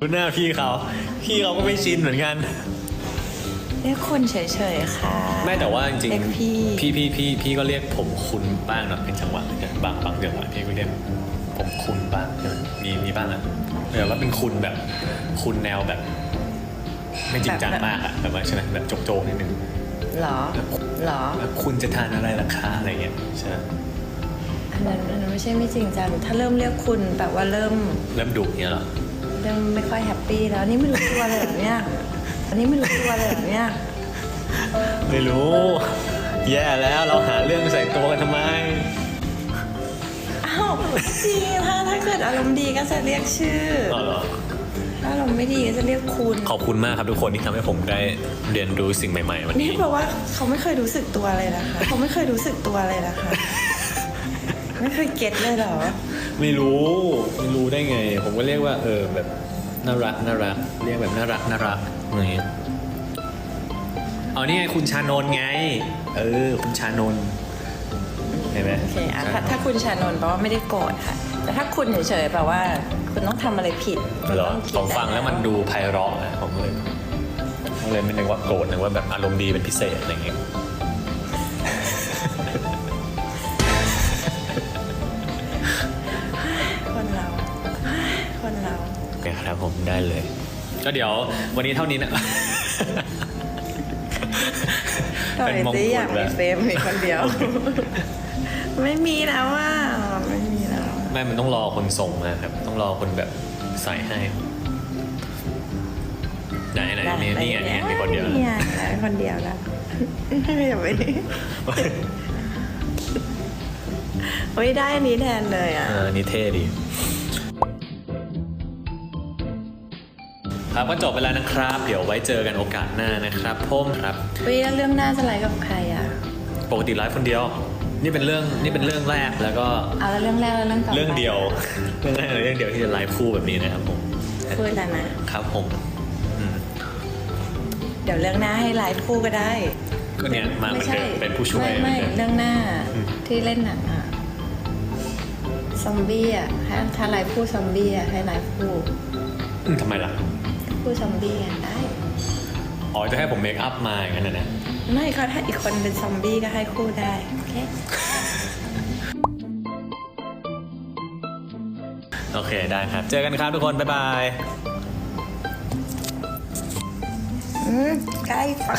ดูหน้าพี่เขา พี่เขาก็ไม่ชินเหมือนกัน เรียกคุณเฉยๆค่ะ ไม่แต่ว่าจริงเรียกพี่พี่พี่พี่พี่ก็เรียกผมคุณบ้างเนาะเป็นจังหวะเหมือนกันบางบางจังหวะพี่ก็เรียกผมคุณบ้างใช่ไหมมีมีบ้างอะแต่ว่าเป็นคุณแบบคุณแนวแบบ ไม่จริงจังมากอะแบบว่าใช่ไหมแบบโจกๆนิดนึงเหรอเหรอแล้วคุณจะทานอะไรล่ะคะอะไรเงี้ยใช่ไหมอันนั้นอันนั้นไม่ใช่ไม่จริงจังถ้าเริ่มเรียกคุณแปลว่าเริ่ม เริ่มดุเงี้ยเหรอ เริ่มไม่ค่อยแฮปปี้แล้วนี่ไม่รู้ตัวเลยเหรอเนี่ยอันนี้ไม่รู้ตัวเลยเหรอเนี่ยไม่รู้ แย่แล้วเราหาเรื่องใส่ตัวกันทำไมอ้าวจริงถ้าถ้าเกิดอารมณ์ดีก็จะเรียกชื่ออ๋อเหรอ ถ้าอารมณ์ไม่ดีก็จะเรียกคุณขอบคุณมากครับทุกคนที่ทำให้ผมได้เรียนรู้สิ่งใหม่ ๆ วันนี่นี้ แปลว่าเขาไม่เคยรู้สึกตัวเลยนะคะเขาไม่เคยรู้สึกตัวเลยนะคะ ไม่เคยเก็ตเลยเหรอ ไม่รู้ไม่รู้ได้ไง ผมก็เรียกว่า เออแบบน่ารักน่ารักเรียกแบบน่ารักน่ารักอะไรอย่างเงี้ยเอานี่ไงคุณชานนท์ไง เออ คุณชานนท์เห็นไหมโอเคอะถ้าถ้าคุณชานนท์แปลว่าไม่ได้โกรธค่ะ แต่ถ้าคุณเฉยๆแปลว่า คุณต้องทำอะไรผิดเหรอคุณคิดผมฟังแล้วมันดูไพเราะนะผมเลยผมเลยไม่นึกว่าโกรธนึกว่าแบบอารมณ์ดีเป็นพิเศษอะไรอย่างเงี้ย คครับผมได้เลย ก็เดี๋ยววันนี้เท่านี้นะต่อยเป็นมงสิกุอยาฎกแบมีบเฟรมมีคนเดียว ไม่มีแล้วอะไม่มีแล้วไม่มันต้องรอคนส่งมาครับ ต้องรอคนแบบใส่ให้ไหนไหนนี่นี่ไงนี่ไงมีคนเดียวนี่ไงมีคนเดียวแล้วอย่าไปดิโอ้ยได้อันนี้แทนเลยอะเออนี่เท่ดี ครับก็จบไปแล้วนะครับ เดี๋ยวไว้เจอกันโอกาสหน้านะครับพ่มครับเฮ้ยแล้วเรื่องหน้าจะไลฟ์กับใครอะ ปกติไลฟ์คนเดียว นี่เป็นเรื่องนี่เป็นเรื่องแรกแล้วก็เอาแล้วเรื่องแรกแล้วเรื่องต่อไปเรื่องเดียวเรื่องแรกเลยเรื่องเดียวที่จะไลฟ์คู่แบบนี้นะครับผมพูดแล้วนะครับผมอืมเดี๋ยวเรื่องหน้าให้ไลฟ์คู่ก็ได้ก็เนี่ยมาเหมือนเดิมเป็นผู้ช่วยไม่ไม่เหมือนเดิม เรื่องหน้าอืม ที่เล่นหนังอะซอมบี้อะให้ถ้าไลฟ์คู่ซอมบี้อะให้ไลฟ์คู่ อืมทำไมล่ะ คู่ซอมบี้อะได้ อ๋อจะให้ผมเมคอัพมาอย่างนั้นนะนะ ไม่ก็ถ้าอีกคนเป็นซอมบี้ก็ให้คู่ได้ โอเค โอเคได้ครับ เจอกันครับทุกคน บ๊ายบาย อืมใกล้ไป